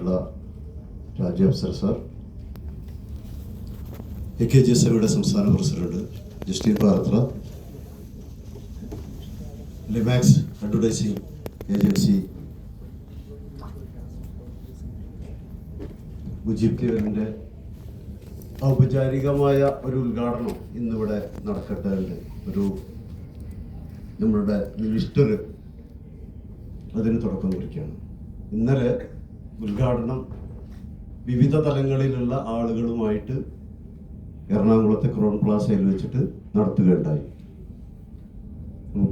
ബഹുമാനരായിട്ടുള്ള രാജ്യ Afsar sir. A K G S എയുടെ സംസ്ഥാന president Justin Pathra. Limax advertising agency. Mujeeb കേവലിന്റെ ഔപചാരികമായ ഒരു ഉദ്ഘാടനം ഇന്നിവിടെ നടക്കട്ടെ ഒരു നമ്മളുടെ മിനിസ്റ്റർ അതിന് തുടക്കം കുറിക്കുകയാണ്. ഇന്നലെ ഉദ്ഘാടനം വിവിധ തലങ്ങളിലുള്ള ആളുകളുമായിട്ട് എറണാകുളത്തെ ക്രോൺ പ്ലാസയിൽ വെച്ചിട്ട് നടത്തുകയുണ്ടായി.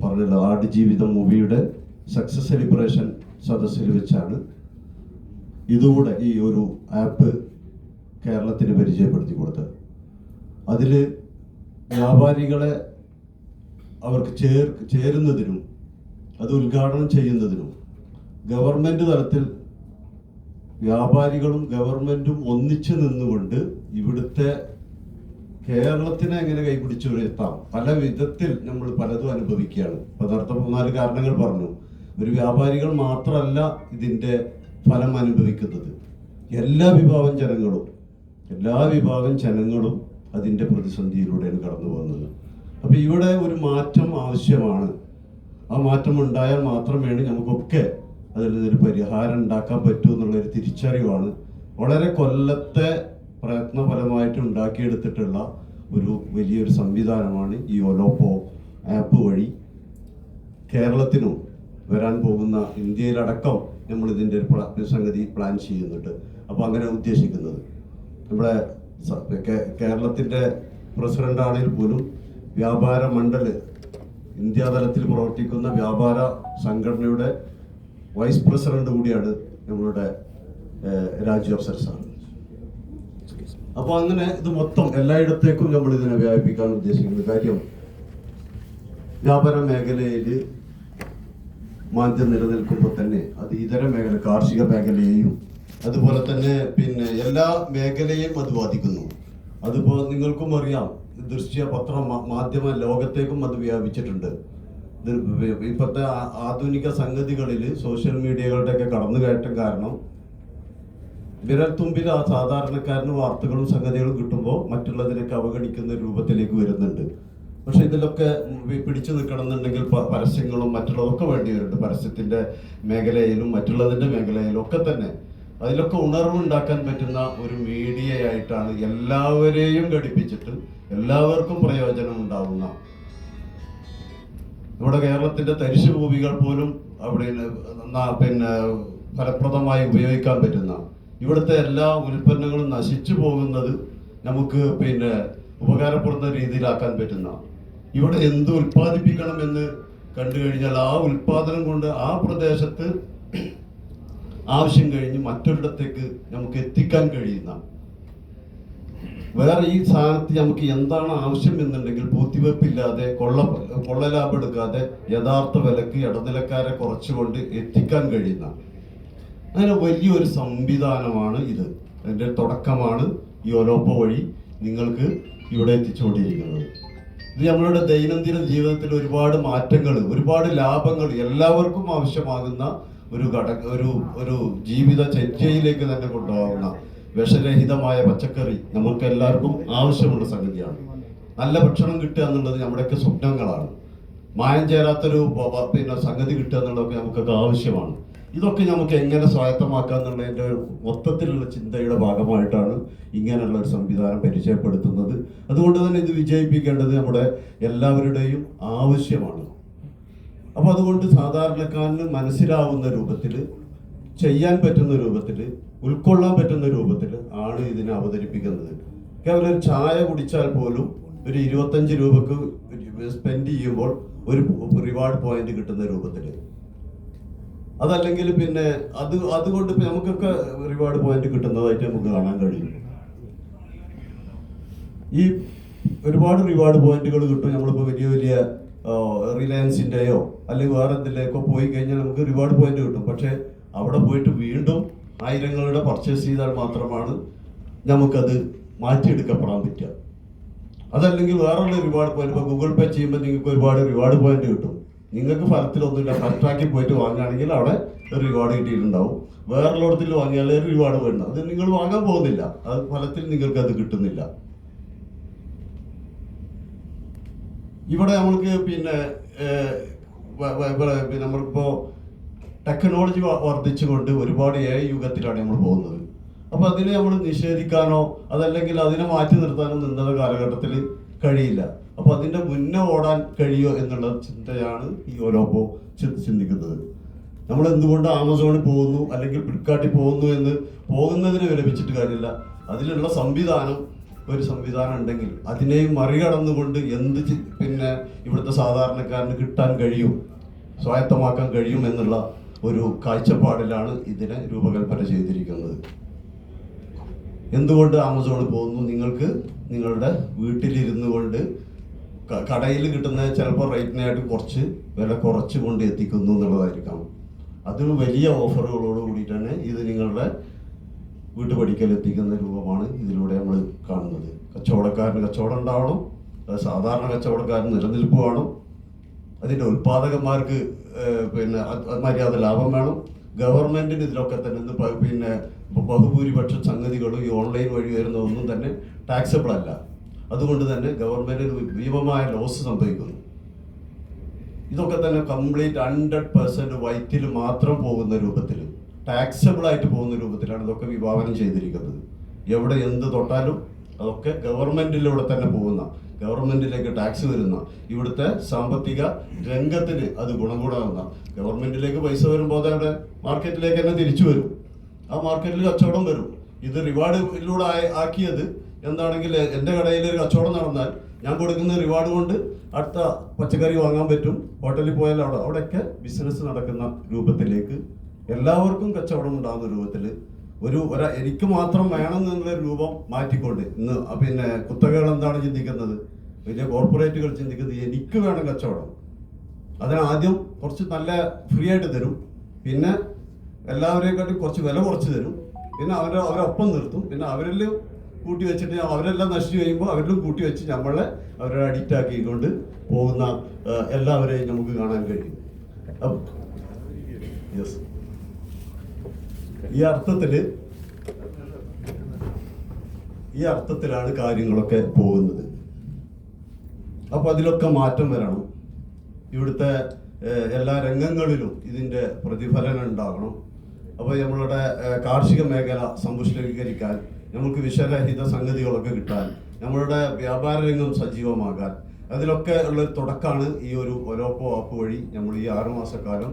പറഞ്ഞല്ലോ ആടുജീവിതം മൂവിയുടെ സക്സസ് സെലിബ്രേഷൻ സദസ്സിൽ വെച്ചാണ് ഇതുകൂടെ ഈ ഒരു ആപ്പ് കേരളത്തിന് പരിചയപ്പെടുത്തി കൊടുത്തത്. അതിൽ വ്യാപാരികളെ അവർക്ക് ചേർ ചേരുന്നതിനും അത് ഉദ്ഘാടനം ചെയ്യുന്നതിനും ഗവൺമെന്റ് തലത്തിൽ വ്യാപാരികളും ഗവൺമെന്റും ഒന്നിച്ചു നിന്നുകൊണ്ട് ഇവിടുത്തെ കേരളത്തിനെ എങ്ങനെ കൈപിടിച്ചു എത്താം പല വിധത്തിൽ നമ്മൾ പലതും അനുഭവിക്കുകയാണ്. ഇപ്പൊ നേരത്തെ മൂന്നാൽ കാരണങ്ങൾ പറഞ്ഞു. ഒരു വ്യാപാരികൾ മാത്രമല്ല ഇതിന്റെ ഫലം അനുഭവിക്കുന്നത്. എല്ലാ വിഭാഗം ജനങ്ങളും എല്ലാ വിഭാഗം ജനങ്ങളും അതിന്റെ പ്രതിസന്ധിയിലൂടെയാണ് കടന്നു പോകുന്നത്. അപ്പൊ ഇവിടെ ഒരു മാറ്റം ആവശ്യമാണ്. ആ മാറ്റം ഉണ്ടായാൽ മാത്രം മാത്രമേ നമുക്കൊക്കെ അതിൽ നിന്നൊരു പരിഹാരം ഉണ്ടാക്കാൻ പറ്റൂ എന്നുള്ളൊരു തിരിച്ചറിവാണ്. വളരെ കൊല്ലത്തെ പ്രയത്നപരമായിട്ട് ഉണ്ടാക്കിയെടുത്തിട്ടുള്ള ഒരു വലിയൊരു സംവിധാനമാണ് ഈ ഒലോപ്പോ ആപ്പ് വഴി കേരളത്തിനും വരാൻ പോകുന്ന ഇന്ത്യയിലടക്കം നമ്മൾ ഇതിന്റെ ഒരു സംഗതി പ്ലാൻ ചെയ്യുന്നുണ്ട്. അപ്പോൾ അങ്ങനെ ഉദ്ദേശിക്കുന്നത്. നമ്മുടെ കേരളത്തിന്റെ പ്രസിഡന്റ് ആണെങ്കിൽ പോലും വ്യാപാര മണ്ഡൽ ഇന്ത്യാതലത്തിൽ പ്രവർത്തിക്കുന്ന വ്യാപാര സംഘടനയുടെ വൈസ് പ്രസിഡന്റ് കൂടിയാണ് ഏഹ്, രാജു അഫ്സർ സാർ. അപ്പോൾ അങ്ങനെ ഇത് മൊത്തം എല്ലായിടത്തേക്കും നമ്മൾ ഇതിനെ വ്യാപിപ്പിക്കാൻ ഉദ്ദേശിക്കുന്ന. കാര്യം വ്യാപാര മേഖലയിൽ മാന്ദ്യം നിലനിൽക്കുമ്പോൾ തന്നെ അത് ഇതര മേഖല കാർഷിക മേഖലയെയും അതുപോലെ തന്നെ പിന്നെ എല്ലാ മേഖലയും അത് ബാധിക്കുന്നു. അതിപ്പോ നിങ്ങൾക്കും അറിയാം ദൃശ്യ പത്ര മാധ്യമ ലോകത്തേക്കും അത് വ്യാപിച്ചിട്ടുണ്ട്. ഇപ്പോഴത്തെ ആധുനിക സംഗതികളിൽ സോഷ്യൽ മീഡിയകളുടെ ഒക്കെ കടന്നുകയറ്റം കാരണം വിരൽത്തുമ്പിൽ ആ സാധാരണക്കാരന് വാർത്തകളും സംഗതികളും കിട്ടുമ്പോൾ മറ്റുള്ളതിനൊക്കെ അവഗണിക്കുന്ന രൂപത്തിലേക്ക് വരുന്നുണ്ട്. പക്ഷെ ഇതിലൊക്കെ പിടിച്ചു നിൽക്കണമെന്നുണ്ടെങ്കിൽ പരസ്യങ്ങളും മറ്റുള്ളതൊക്കെ വേണ്ടി വരുന്നുണ്ട്. പരസ്യത്തിന്റെ മേഖലയിലും മറ്റുള്ളതിന്റെ മേഖലയിലും ഒക്കെ തന്നെ. അതിലൊക്കെ ഉണർവുണ്ടാക്കാൻ പറ്റുന്ന ഒരു മീഡിയയായിട്ടാണ് എല്ലാവരെയും ഘടിപ്പിച്ചിട്ട് എല്ലാവർക്കും പ്രയോജനം ഉണ്ടാവുന്ന നമ്മുടെ കേരളത്തിന്റെ തരിശു ഭൂമികൾ പോലും അവിടെ പിന്നെ ഫലപ്രദമായി ഉപയോഗിക്കാൻ പറ്റുന്ന ഇവിടുത്തെ എല്ലാ ഉൽപ്പന്നങ്ങളും നശിച്ചു പോകുന്നത് നമുക്ക് പിന്നെ ഉപകാരപ്പെടുന്ന രീതിയിലാക്കാൻ പറ്റുന്ന. ഇവിടെ എന്ത് ഉൽപ്പാദിപ്പിക്കണം എന്ന് കണ്ടു കഴിഞ്ഞാൽ ആ ഉൽപാദനം കൊണ്ട് ആ പ്രദേശത്ത് ആവശ്യം കഴിഞ്ഞ് മറ്റൊരിടത്തേക്ക് നമുക്ക് എത്തിക്കാൻ കഴിയുന്ന വേറെ ഈ സാധനത്തിൽ നമുക്ക് എന്താണ് ആവശ്യം എന്നുണ്ടെങ്കിൽ പൂത്തിവെപ്പില്ലാതെ കൊള്ള കൊള്ളലാഭം എടുക്കാതെ യഥാർത്ഥ വിലക്ക് ഇടനിലക്കാരെ കുറച്ചുകൊണ്ട് എത്തിക്കാൻ കഴിയുന്ന അങ്ങനെ വലിയൊരു സംവിധാനമാണ് ഇത്. അതിന്റെ തുടക്കമാണ് ഈ ഒലോപ്പ വഴി നിങ്ങൾക്ക് ഇവിടെ എത്തിച്ചുകൊണ്ടിരിക്കുന്നത്. ഇത് നമ്മളുടെ ദൈനംദിന ജീവിതത്തിൽ ഒരുപാട് മാറ്റങ്ങൾ ഒരുപാട് ലാഭങ്ങൾ എല്ലാവർക്കും ആവശ്യമാകുന്ന ഒരു ഘടക ഒരു ഒരു ജീവിത ചര്യയിലേക്ക് തന്നെ കൊണ്ടുപോകുന്ന വിഷരഹിതമായ പച്ചക്കറി നമുക്ക് എല്ലാവർക്കും ആവശ്യമുള്ള സംഗതിയാണ്. നല്ല ഭക്ഷണം കിട്ടുക എന്നുള്ളത് നമ്മുടെയൊക്കെ സ്വപ്നങ്ങളാണ്. മായം ചേരാത്തൊരു പിന്നെ സംഗതി കിട്ടുക എന്നുള്ളതൊക്കെ നമുക്കൊക്കെ ആവശ്യമാണ്. ഇതൊക്കെ നമുക്ക് എങ്ങനെ സ്വായത്തമാക്കാം എന്നുള്ളതിന്റെ മൊത്തത്തിലുള്ള ചിന്തയുടെ ഭാഗമായിട്ടാണ് ഇങ്ങനെയുള്ള ഒരു സംവിധാനം പരിചയപ്പെടുത്തുന്നത്. അതുകൊണ്ട് തന്നെ ഇത് വിജയിപ്പിക്കേണ്ടത് നമ്മുടെ എല്ലാവരുടെയും ആവശ്യമാണ്. അപ്പോൾ അതുകൊണ്ട് സാധാരണക്കാരന് മനസ്സിലാവുന്ന രൂപത്തിൽ ചെയ്യാൻ പറ്റുന്ന രൂപത്തിൽ ഉൾക്കൊള്ളാൻ പറ്റുന്ന രൂപത്തിൽ ആണ് ഇതിനെ അവതരിപ്പിക്കുന്നത്. കേവലം ചായ കുടിച്ചാൽ പോലും ഒരു ഇരുപത്തഞ്ച് രൂപക്ക് സ്പെൻഡ് ചെയ്യുമ്പോൾ ഒരു റിവാർഡ് പോയിന്റ് കിട്ടുന്ന രൂപത്തിൽ അതല്ലെങ്കിൽ പിന്നെ അത് അതുകൊണ്ട് നമുക്കൊക്കെ റിവാർഡ് പോയിന്റ് കിട്ടുന്നതായിട്ട് നമുക്ക് കാണാൻ കഴിയും. ഈ ഒരുപാട് റിവാർഡ് പോയിന്റുകൾ കിട്ടും. നമ്മളിപ്പോൾ വലിയ വലിയ റിലയൻസിന്റെയോ അല്ലെങ്കിൽ വേറെ എന്തിലേക്കോ പോയി കഴിഞ്ഞാൽ നമുക്ക് റിവാർഡ് പോയിന്റ് കിട്ടും. പക്ഷേ അവിടെ പോയിട്ട് വീണ്ടും ആയിരങ്ങളുടെ പർച്ചേസ് ചെയ്താൽ മാത്രമാണ് നമുക്കത് മാറ്റിയെടുക്കപ്പെടാൻ പറ്റുക. അതല്ലെങ്കിൽ വേറെയുള്ള റിവാർഡ് പോയിന്റ് ഇപ്പോൾ ഗൂഗിൾ പേ ചെയ്യുമ്പോൾ നിങ്ങൾക്ക് ഒരുപാട് റിവാർഡ് പോയിന്റ് കിട്ടും. നിങ്ങൾക്ക് ഫലത്തിലൊന്നുമില്ല. ഫസ്റ്റാക്കി പോയിട്ട് വാങ്ങുകയാണെങ്കിൽ അവിടെ ഒരു റിവാർഡ് കിട്ടിയിട്ടുണ്ടാവും. വേറെല്ലോടത്തിൽ വാങ്ങിയാൽ ഒരു റിവാർഡ് വേണ്ട. അത് നിങ്ങൾ വാങ്ങാൻ പോകുന്നില്ല. അത് ഫലത്തിൽ നിങ്ങൾക്ക് അത് കിട്ടുന്നില്ല. ഇവിടെ നമ്മൾക്ക് പിന്നെ ഏഹ്, ടെക്നോളജി വർദ്ധിച്ചുകൊണ്ട് ഒരുപാട് എ യുഗത്തിലാണ് നമ്മൾ പോകുന്നത്. അപ്പൊ അതിനെ നമ്മൾ നിഷേധിക്കാനോ അതല്ലെങ്കിൽ അതിനെ മാറ്റി നിർത്താനോ നിന്ന കാലഘട്ടത്തിൽ കഴിയില്ല. അപ്പൊ അതിന്റെ മുന്നേ ഓടാൻ കഴിയോ എന്നുള്ള ചിന്തയാണ് ഈ ഓരോപ്പോ ചിന്തിക്കുന്നത്. നമ്മൾ എന്തുകൊണ്ട് ആമസോണിൽ പോകുന്നു അല്ലെങ്കിൽ ഫ്ലിപ്കാർട്ടിൽ പോകുന്നു എന്ന് പോകുന്നതിനെ വിലപിച്ചിട്ട് കാര്യമില്ല. അതിലുള്ള സംവിധാനം ഒരു സംവിധാനം ഉണ്ടെങ്കിൽ അതിനെയും മറികടന്നുകൊണ്ട് എന്ത് പിന്നെ ഇവിടുത്തെ സാധാരണക്കാരന് കിട്ടാൻ കഴിയും സ്വായത്തമാക്കാൻ കഴിയും എന്നുള്ള ഒരു കാഴ്ചപ്പാടിലാണ് ഇതിനെ രൂപകൽപ്പന ചെയ്തിരിക്കുന്നത്. എന്തുകൊണ്ട് ആമസോണിൽ പോകുന്നു? നിങ്ങൾക്ക് നിങ്ങളുടെ വീട്ടിലിരുന്നു കൊണ്ട് കടയിൽ കിട്ടുന്ന ചിലപ്പോൾ റേറ്റിനായിട്ട് കുറച്ച് വില കുറച്ച് കൊണ്ട് എത്തിക്കുന്നു എന്നുള്ളതായിരിക്കാം. അത് വലിയ ഓഫറുകളോട് കൂടിയിട്ടാണ് ഇത് നിങ്ങളുടെ വീട്ടുപടിക്കൽ എത്തിക്കുന്ന രൂപമാണ് ഇതിലൂടെ നമ്മൾ കാണുന്നത്. കച്ചവടക്കാരൻ കച്ചവടം ഉണ്ടാവണം. അത് സാധാരണ കച്ചവടക്കാരൻ നിലനിൽപ്പ് വേണം അതിന്റെ ഉൽപാദകന്മാർക്ക് ഏഹ്, പിന്നെ മര്യാദ ലാഭം വേണം. ഗവൺമെന്റിന് ഇതിലൊക്കെ തന്നെ പിന്നെ ബഹുഭൂരിപക്ഷ സംഗതികളും ഈ ഓൺലൈൻ വഴി വരുന്നതൊന്നും തന്നെ ടാക്സബിൾ അല്ല. അതുകൊണ്ട് തന്നെ ഗവൺമെന്റിന് ഭീമമായ ലോസ് സംഭവിക്കുന്നു. ഇതൊക്കെ തന്നെ കംപ്ലീറ്റ് ഹൺഡ്രഡ് പെർസെന്റ് വൈറ്റിൽ മാത്രം പോകുന്ന രൂപത്തിൽ ടാക്സബിൾ ആയിട്ട് പോകുന്ന രൂപത്തിലാണ് ഇതൊക്കെ വിഭാവനം ചെയ്തിരിക്കുന്നത്. എവിടെ എന്ത് തൊട്ടാലും അതൊക്കെ ഗവൺമെന്റിലൂടെ തന്നെ പോകുന്ന ഗവൺമെന്റിലേക്ക് ടാക്സ് വരുന്ന ഇവിടുത്തെ സാമ്പത്തിക രംഗത്തിന് അത് ഗുണം കൂടാവുന്ന ഗവൺമെന്റിലേക്ക് പൈസ വരുമ്പോൾ അതവിടെ മാർക്കറ്റിലേക്ക് തന്നെ തിരിച്ചു വരും. ആ മാർക്കറ്റിൽ കച്ചവടം വരും. ഇത് റിവാർഡിലൂടെ ആക്കിയത് എന്താണെങ്കിൽ എന്റെ കടയിൽ ഒരു കച്ചവടം നടന്നാൽ ഞാൻ കൊടുക്കുന്ന റിവാർഡ് കൊണ്ട് അടുത്ത പച്ചക്കറി വാങ്ങാൻ പറ്റും. ഹോട്ടലിൽ പോയാൽ അവിടെ അവിടെയൊക്കെ ബിസിനസ് നടക്കുന്ന രൂപത്തിലേക്ക് എല്ലാവർക്കും കച്ചവടം ഉണ്ടാകുന്ന രൂപത്തിൽ ഒരു എനിക്ക് മാത്രം വേണം എന്നുള്ള രൂപം മാറ്റിക്കൊണ്ട് ഇന്ന് പിന്നെ കുത്തകകൾ എന്താണ് ചിന്തിക്കുന്നത്? വലിയ കോർപ്പറേറ്റുകൾ ചിന്തിക്കുന്നത് എനിക്ക് വേണം കച്ചവടം. അതിന് ആദ്യം കുറച്ച് നല്ല ഫ്രീ ആയിട്ട് തരും. പിന്നെ എല്ലാവരെക്കാട്ടും കുറച്ച് വില കുറച്ച് തരും. പിന്നെ അവരെ അവരൊപ്പം നിർത്തും. പിന്നെ അവരിൽ കൂട്ടി വെച്ചിട്ട് അവരെല്ലാം നശിച്ചു കഴിയുമ്പോൾ അവരിലും കൂട്ടി വെച്ച് നമ്മളെ അവരെ അഡിക്റ്റ് ആക്കിക്കൊണ്ട് പോകുന്ന എല്ലാവരെയും നമുക്ക് കാണാൻ കഴിയും. യെസ് ഈ അർത്ഥത്തിൽ ഈ അർത്ഥത്തിലാണ് കാര്യങ്ങളൊക്കെ പോകുന്നത്. അപ്പൊ അതിലൊക്കെ മാറ്റം വരണം. ഇവിടുത്തെ എല്ലാ രംഗങ്ങളിലും ഇതിന്റെ പ്രതിഫലനം ഉണ്ടാകണം. അപ്പോൾ നമ്മളുടെ കാർഷിക മേഖല സമ്പുഷ്ടീകരിക്കാൻ നമുക്ക് വിഷരഹിത സംഗതികളൊക്കെ കിട്ടാൻ നമ്മളുടെ വ്യാപാര രംഗം സജീവമാകാൻ അതിലൊക്കെ ഉള്ള തുടക്കമാണ് ഈ ഒരു ഒരോപ്പോ ആപ്പ് വഴി നമ്മൾ ഈ ആറുമാസക്കാലം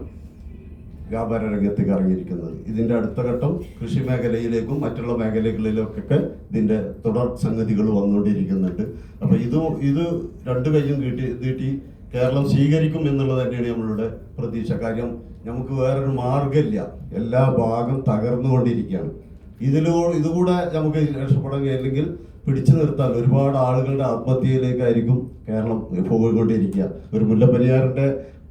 വ്യാപാര രംഗത്തേക്ക് ഇറങ്ങിയിരിക്കുന്നത് ഇതിന്റെ അടുത്ത ഘട്ടം കൃഷി മേഖലയിലേക്കും മറ്റുള്ള മേഖലകളിലേക്കൊക്കെ ഇതിന്റെ തുടർ സംഗതികൾ വന്നുകൊണ്ടിരിക്കുന്നുണ്ട്. അപ്പോൾ ഇത് ഇത് രണ്ടു കൈയും നീട്ടി നീട്ടി കേരളം സ്വീകരിക്കും എന്നുള്ളത് തന്നെയാണ് നമ്മളുടെ പ്രതീക്ഷ. കാര്യം നമുക്ക് വേറൊരു മാർഗമില്ല എല്ലാ ഭാഗം തകർന്നുകൊണ്ടിരിക്കുകയാണ്. ഇതിലൂ ഇതുകൂടെ നമുക്ക് രക്ഷപ്പെടാൻ അല്ലെങ്കിൽ പിടിച്ചു നിർത്താൻ ഒരുപാട് ആളുകളുടെ ആത്മഹത്യയിലേക്കായിരിക്കും കേരളം പോയിക്കൊണ്ടിരിക്കുക. ഒരു മുല്ലപ്പെരിയാറിന്റെ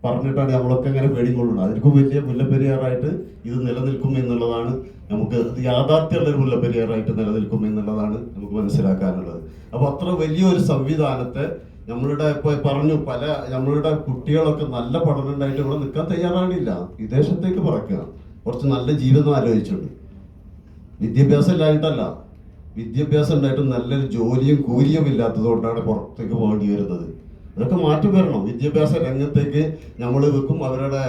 പറഞ്ഞിട്ടാണ് നമ്മളൊക്കെ ഇങ്ങനെ പേടിക്കൊള്ളുന്നത്. അതിൽക്കും വലിയ മുല്ലപ്പെരിയാറായിട്ട് ഇത് നിലനിൽക്കും എന്നുള്ളതാണ് നമുക്ക് ഇത് യാഥാർത്ഥ്യമുള്ള ഒരു മുല്ലപ്പെരിയാറായിട്ട് നിലനിൽക്കും എന്നുള്ളതാണ് നമുക്ക് മനസ്സിലാക്കാനുള്ളത്. അപ്പൊ അത്ര വലിയൊരു സംവിധാനത്തെ നമ്മളുടെ ഇപ്പൊ പറഞ്ഞു പല നമ്മളുടെ കുട്ടികളൊക്കെ നല്ല പഠനം ഉണ്ടായിട്ട് ഇവിടെ നിൽക്കാൻ തയ്യാറാണില്ല വിദേശത്തേക്ക് പറക്കുക കുറച്ച് നല്ല ജീവിതം ആലോചിച്ചുണ്ട്. വിദ്യാഭ്യാസം ഇല്ലായിട്ടല്ല വിദ്യാഭ്യാസം ഉണ്ടായിട്ടും നല്ലൊരു ജോലിയും കൂലിയും ഇല്ലാത്തതുകൊണ്ടാണ് പുറത്തേക്ക് പോകേണ്ടി വരുന്നത്. ഇതൊക്കെ മാറ്റി വരണം. വിദ്യാഭ്യാസ രംഗത്തേക്ക് നമ്മൾ വെക്കും. അവരുടെ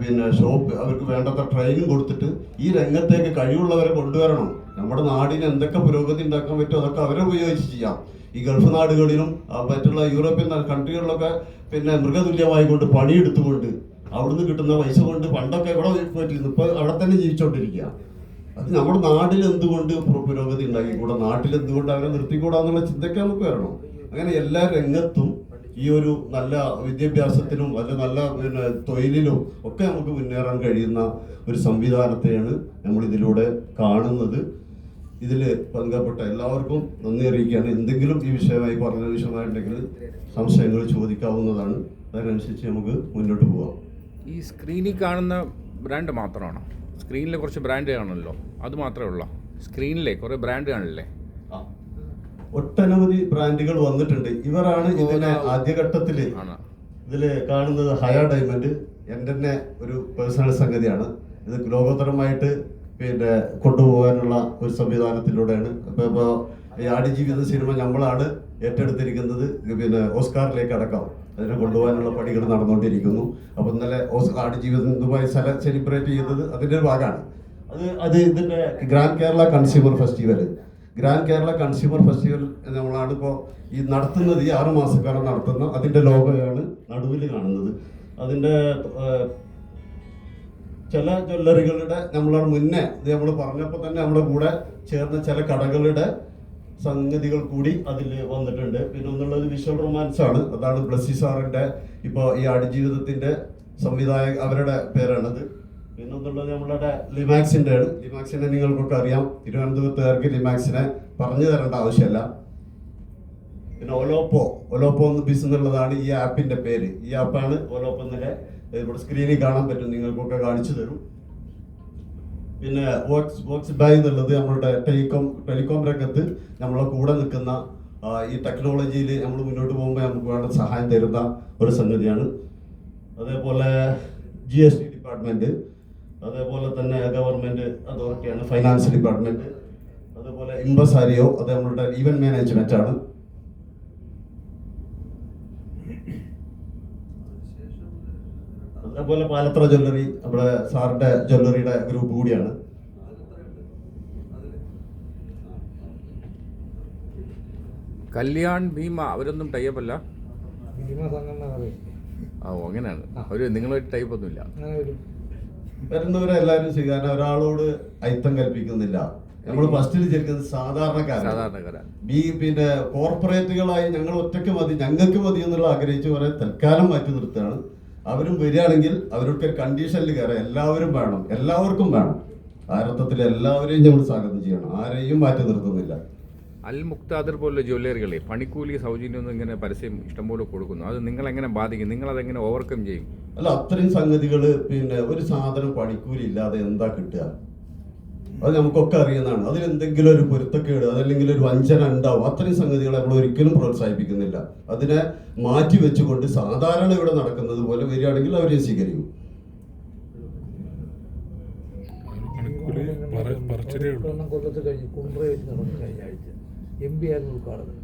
പിന്നെ ഷോപ്പ് അവർക്ക് വേണ്ടത്ര ട്രെയിനിങ് കൊടുത്തിട്ട് ഈ രംഗത്തേക്ക് കഴിവുള്ളവരെ കൊണ്ടുവരണം. നമ്മുടെ നാടിന് എന്തൊക്കെ പുരോഗതി ഉണ്ടാക്കാൻ പറ്റുമോ അതൊക്കെ അവരെ ഉപയോഗിച്ച് ചെയ്യാം. ഈ ഗൾഫ് നാടുകളിലും മറ്റുള്ള യൂറോപ്യൻ കൺട്രികളിലൊക്കെ പിന്നെ മൃഗതുല്യമായിക്കൊണ്ട് പണിയെടുത്തുകൊണ്ട് അവിടുന്ന് കിട്ടുന്ന പൈസ കൊണ്ട് പണ്ടൊക്കെ ഇവിടെ പോയിട്ടിരുന്നു. ഇപ്പൊ അവിടെ തന്നെ ജീവിച്ചോണ്ടിരിക്കുക അത് നമ്മുടെ നാട്ടിൽ എന്തുകൊണ്ട് പുരോഗതി ഉണ്ടാക്കിക്കൂടാ? നാട്ടിൽ എന്തുകൊണ്ട് അവരെ നിർത്തിക്കൂടാന്നുള്ള ചിന്തയ്ക്ക് നമുക്ക് വരണം. അങ്ങനെ എല്ലാ രംഗത്തും ഈ ഒരു നല്ല വിദ്യാഭ്യാസത്തിലും അല്ല നല്ല പിന്നെ തൊഴിലിലും ഒക്കെ നമുക്ക് മുന്നേറാൻ കഴിയുന്ന ഒരു സംവിധാനത്തെയാണ് നമ്മൾ ഇതിലൂടെ കാണുന്നത്. ഇതിൽ പങ്കപ്പെട്ട എല്ലാവർക്കും നന്ദി അറിയിക്കുകയാണ്. എന്തെങ്കിലും ഈ വിഷയമായി പറഞ്ഞ വിഷയമായിട്ടുണ്ടെങ്കിൽ സംശയങ്ങൾ ചോദിക്കാവുന്നതാണ്. അതിനനുസരിച്ച് നമുക്ക് മുന്നോട്ട് പോകാം ഈ സ്ക്രീനിൽ കാണുന്ന ബ്രാൻഡ് മാത്രമാണോ? സ്ക്രീനിലെ കുറച്ച് ബ്രാൻഡ് കാണുമല്ലോ അത് മാത്രമേ ഉള്ളൂ? സ്ക്രീനിലെ കുറേ ബ്രാൻഡ് കാണില്ലേ ഒട്ടനവധി ബ്രാൻഡുകൾ വന്നിട്ടുണ്ട്. ഇവരാണ് ഇതിനെ ആദ്യഘട്ടത്തിൽ ഇതിൽ ഇതിൽ കാണുന്നത് ഹയർ ഡയമണ്ട്. എന്റെ തന്നെ ഒരു പേഴ്സണൽ സംഗതിയാണ്. ഇത് ലോകോത്തരമായിട്ട് പിന്നെ കൊണ്ടുപോകാനുള്ള ഒരു സംവിധാനത്തിലൂടെയാണ്. അപ്പോൾ ഇപ്പോൾ ഈ ആടുജീവിത സിനിമ നമ്മളാണ് ഏറ്റെടുത്തിരിക്കുന്നത്. പിന്നെ ഓസ്കാറിലേക്ക് അടക്കാം. അതിനെ കൊണ്ടുപോകാനുള്ള പണികൾ നടന്നുകൊണ്ടിരിക്കുന്നു. അപ്പോൾ ഇന്നലെ ഓസ് ആടുജീവിതം ദുബായ് സ്ഥലം സെലിബ്രേറ്റ് ചെയ്തത് അതിന്റെ ഒരു ഭാഗമാണ്. അത് അത് ഇതിന്റെ grand Kerala consumer festival grand Kerala consumer festival നമ്മളാണ് ഇപ്പോൾ ഈ നടത്തുന്നത് ഈ ആറ് മാസക്കാലം നടത്തുന്ന അതിന്റെ ലോഗോയാണ് നടുവിൽ കാണുന്നത്. അതിന്റെ ചില ജ്വല്ലറികളുടെ നമ്മളാണ് മുന്നേ ഇത് നമ്മൾ പറഞ്ഞപ്പോൾ തന്നെ നമ്മുടെ കൂടെ ചേർന്ന ചില കടകളുടെ സംഗതികൾ കൂടി അതിൽ വന്നിട്ടുണ്ട്. പിന്നെ ഒന്നുള്ളത് വിഷ്വൽ റൊമാൻസ് ആണ്. അതാണ് ബ്ലസ്സി സാറിന്റെ ഇപ്പോൾ ഈ ആടുജീവിതത്തിന്റെ സംവിധായക അവരുടെ പേരാണത്. പിന്നെ ഒന്നുള്ളത് നമ്മളുടെ ലിമാക്സിന്റെ ആണ് ലിമാക്സിനെ നിങ്ങൾക്കൊക്കെ അറിയാം. തിരുവനന്തപുരത്തുകാർക്ക് ലിമാക്സിനെ പറഞ്ഞു തരേണ്ട ആവശ്യമല്ല. പിന്നെ ഒലോപ്പോ ഒലോപ്പോ എന്ന് ബിസ് എന്നുള്ളതാണ് ഈ ആപ്പിന്റെ പേര്. ഈ ആപ്പാണ് ഒലോപ്പോ എന്നൊക്കെ ഇവിടെ സ്ക്രീനിൽ കാണാൻ പറ്റും. നിങ്ങൾക്കൊക്കെ കാണിച്ചു തരും. പിന്നെ വോക്സ് വോക്സ് ബൈ എന്നുള്ളത് നമ്മളുടെ ടെലികോം ടെലികോം രംഗത്ത് നമ്മളെ കൂടെ നിൽക്കുന്ന ഈ ടെക്നോളജിയിൽ നമ്മൾ മുന്നോട്ട് പോകുമ്പോൾ നമുക്ക് വേണ്ട സഹായം തരുന്ന ഒരു സംഗതിയാണ്. അതേപോലെ ജി എസ് ടി ഡിപ്പാർട്ട്മെന്റ് അതേപോലെ തന്നെ ഗവൺമെന്റ് അതോറിറ്റിയാണ് ഫൈനാൻസ് ഡിപ്പാർട്ട്മെന്റ് അതേപോലെ ഇമ്പസാരിയോ അത് നമ്മളുടെ ഈവന്റ് മാനേജ്മെന്റ് ആണ്. അതേപോലെ പാലത്ര ജ്വല്ലറി നമ്മുടെ സാറിന്റെ ജ്വല്ലറിയുടെ ഗ്രൂപ്പ് കൂടിയാണ്. കല്യാൺ ഭീമ അവരൊന്നും ടൈപ്പ് അല്ല? ഭീമ സംഘടന ഓ, അങ്ങനെയാണ്. അവർ നിങ്ങളൊരു ടൈപ്പ് ഒന്നുമില്ല. വരുന്നവരെ എല്ലാവരും സ്വീകാരം ഒരാളോട് അയിത്തം കൽപ്പിക്കുന്നില്ല. നമ്മൾ ഫസ്റ്റിൽ ചേർക്കുന്നത് സാധാരണക്കാരാണ്. സാധാരണക്കാരാ ബി പിന്നെ കോർപ്പറേറ്റുകളായി ഞങ്ങൾ ഒറ്റയ്ക്ക് മതി ഞങ്ങൾക്ക് മതി എന്നുള്ള ആഗ്രഹിച്ച് കുറെ തൽക്കാലം മാറ്റി നിർത്തുകയാണ്. അവരും വരികയാണെങ്കിൽ അവർക്ക് ഒരു കണ്ടീഷനിൽ കയറാം എല്ലാവരും വേണം എല്ലാവർക്കും വേണം. ആരത്വത്തിൽ എല്ലാവരെയും നമ്മൾ സ്വാഗതം ചെയ്യണം. ആരെയും മാറ്റി നിർത്തുന്നില്ല. അൽ മുക്താദർ പോലുള്ള ജ്വല്ലറികളെ പണിക്കൂലി സൗജന്യം ഒന്നും ഇങ്ങനെ പരസ്യം ഇഷ്ടംപോലെ കൊടുക്കുന്നു. അത് നിങ്ങൾ എങ്ങനെ ബാധിക്കും? നിങ്ങൾ അതെങ്ങനെ ഓവർകം ചെയ്യും? അല്ല അത്രയും സംഗതികൾ പിന്നെ ഒരു സാധനം പണിക്കൂലി ഇല്ലാതെ എന്താ കിട്ടുക? അത് നമുക്കൊക്കെ അറിയുന്നതാണ്. അതിലെന്തെങ്കിലും ഒരു പൊരുത്തക്കേട് അതല്ലെങ്കിൽ ഒരു വഞ്ചന ഉണ്ടാവും. അത്രയും സംഗതികളെ നമ്മൾ ഒരിക്കലും പ്രോത്സാഹിപ്പിക്കുന്നില്ല. അതിനെ മാറ്റി വെച്ചുകൊണ്ട് സാധാരണ ഇവിടെ നടക്കുന്നത് പോലെ വരികയാണെങ്കിൽ അവരെ സ്വീകരിക്കും. കൊല്ലത്ത് കഴിഞ്ഞു കുണ്ട്ര വെച്ച് നടന്നു കഴിഞ്ഞ ആഴ്ച. എം പി ആയിരുന്നു ഉദ്ഘാടനം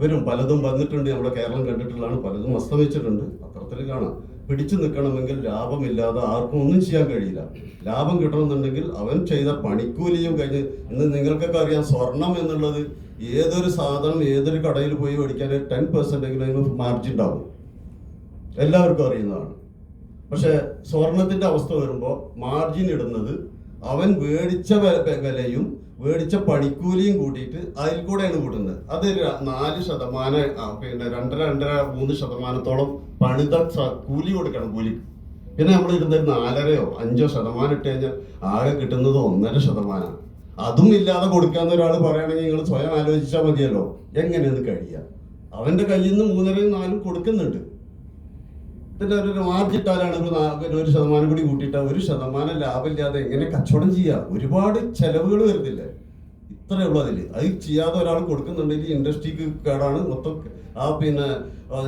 വരും പലതും വന്നിട്ടുണ്ട്. നമ്മുടെ കേരളം കണ്ടിട്ടുള്ളതാണ്. പലതും അസ്തമിച്ചിട്ടുണ്ട്. അത്തരത്തിൽ കാണാം. പിടിച്ചു നിൽക്കണമെങ്കിൽ ലാഭമില്ലാതെ ആർക്കും ഒന്നും ചെയ്യാൻ കഴിയില്ല. ലാഭം കിട്ടണമെന്നുണ്ടെങ്കിൽ അവൻ ചെയ്ത പണിക്കൂലിയും കഴിഞ്ഞ് ഇന്ന് നിങ്ങൾക്കൊക്കെ അറിയാം സ്വർണം എന്നുള്ളത് ഏതൊരു സാധനം ഏതൊരു കടയിൽ പോയി മേടിക്കാൻ ടെൻ പെർസെന്റ് എങ്കിലും അതിന് മാർജിൻ ഉണ്ടാവും. എല്ലാവർക്കും അറിയുന്നതാണ്. പക്ഷേ സ്വർണത്തിന്റെ അവസ്ഥ വരുമ്പോൾ മാർജിൻ ഇടുന്നത് അവൻ മേടിച്ച വിലയും മേടിച്ച പണിക്കൂലിയും കൂട്ടിയിട്ട് അതിൽ കൂടെയാണ് കൂട്ടുന്നത്. അത് നാല് ശതമാനം പിന്നെ രണ്ടര രണ്ടര മൂന്ന് ശതമാനത്തോളം പണിത കൂലി കൊടുക്കണം കൂലി. പിന്നെ നമ്മൾ ഇടുന്നത് നാലരയോ അഞ്ചോ ശതമാനം ഇട്ട് കഴിഞ്ഞാൽ ആകെ കിട്ടുന്നത് ഒന്നര ശതമാനം. അതും ഇല്ലാതെ കൊടുക്കാന്ന് ഒരാൾ പറയുകയാണെങ്കിൽ നിങ്ങൾ സ്വയം ആലോചിച്ചാൽ മതിയല്ലോ. എങ്ങനെയാണ് കഴിയുക. അവന്റെ കയ്യിൽ നിന്ന് മൂന്നരയും നാലും കൊടുക്കുന്നുണ്ട്. പിന്നെ ഒരു മാർജിട്ടാലാണ് ഒരു ഒരു ശതമാനം കൂടി കൂട്ടിയിട്ട് ഒരു ശതമാനം ലാഭമില്ലാതെ എങ്ങനെ കച്ചവടം ചെയ്യുക ഒരുപാട് ചെലവുകൾ വരുന്നില്ലേ? ഇത്രയേ ഉള്ളൂ അതിൽ അത് ചെയ്യാതെ ഒരാൾ കൊടുക്കുന്നുണ്ടെങ്കിൽ ഇൻഡസ്ട്രിക്ക് കേടാണ്. മൊത്തം ആ പിന്നെ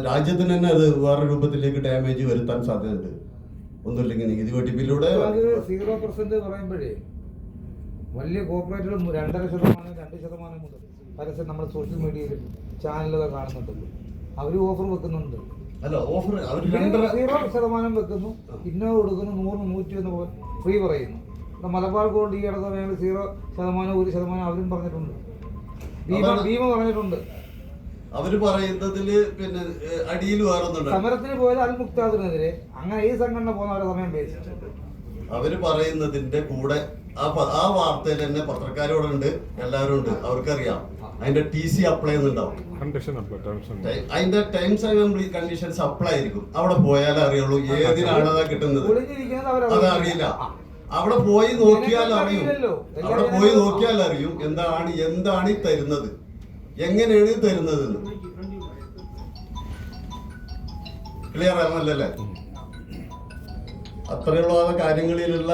രാജ്യത്തിന് തന്നെ അത് വേറെ രൂപത്തിലേക്ക് ഡാമേജ് വരുത്താൻ സാധ്യതയുണ്ട്. ഒന്നുമില്ലെങ്കിൽ നികുതി വെട്ടിപ്പിലൂടെ സീറോ പെർസെന്റ് പറയുമ്പോഴേ വലിയ കോർപ്പറേറ്റുകൾ രണ്ടര ശതമാനം രണ്ട് ശതമാനം മുതൽ പരസ്യം നമ്മുടെ സോഷ്യൽ മീഡിയയിൽ ചാനലുകൾ കാണുന്നുണ്ടല്ലോ. അവർ ഓഫർ വെക്കുന്നുണ്ട്. അല്ല ഓഫർ അവർ രണ്ടര സീറോ ശതമാനം വെക്കുന്നു. ഇന്നോവ കൊടുക്കുന്നു നൂറിന് നൂറ്റി ഒന്ന് ഫ്രീ പറയുന്നു. മലബാർ ഗോൾഡ് ഈ ഇടത്ത് വേണ്ട സീറോ ശതമാനം ഒരു ശതമാനം അവരും പറഞ്ഞിട്ടുണ്ട്. ഭീമ പറഞ്ഞിട്ടുണ്ട്. അവർ പറയുന്നതിൽ പിന്നെ അടിയിൽ വേറൊന്നുണ്ട് സമരത്തിന് പോയത് അൽ മുക്താദിനെതിരെ. അങ്ങനെ ഈ സംഘടന പോകുന്നവരെ സമയം വേസ്റ്റ് അവർ പറയുന്നതിന്റെ കൂടെ ആ ആ വാർത്തയിൽ തന്നെ പത്രക്കാരോടുണ്ട് എല്ലാവരും ഉണ്ട്. അവർക്കറിയാം. അതിന്റെ ടി സി അപ്ലൈ ചെയ്യുന്നുണ്ടാവും. അതിന്റെ ടൈംസ് ആൻഡ് കണ്ടീഷൻസ് അപ്ലൈ ആയിരിക്കും. അവിടെ പോയാലേ അറിയുള്ളൂ. ഏതിനാണ് അതാ കിട്ടുന്നത്? അതറിയില്ല അത് അവിടെ പോയി നോക്കിയാൽ അറിയും. അവിടെ പോയി നോക്കിയാലറിയും നോക്കിയാൽ അറിയും. എന്താണ് എന്താണ് ഈ തരുന്നത്? എങ്ങനെയാണ് ഈ തരുന്നത് ക്ലിയർ ആണല്ലേ അത്രയുള്ള കാര്യങ്ങളിലുള്ള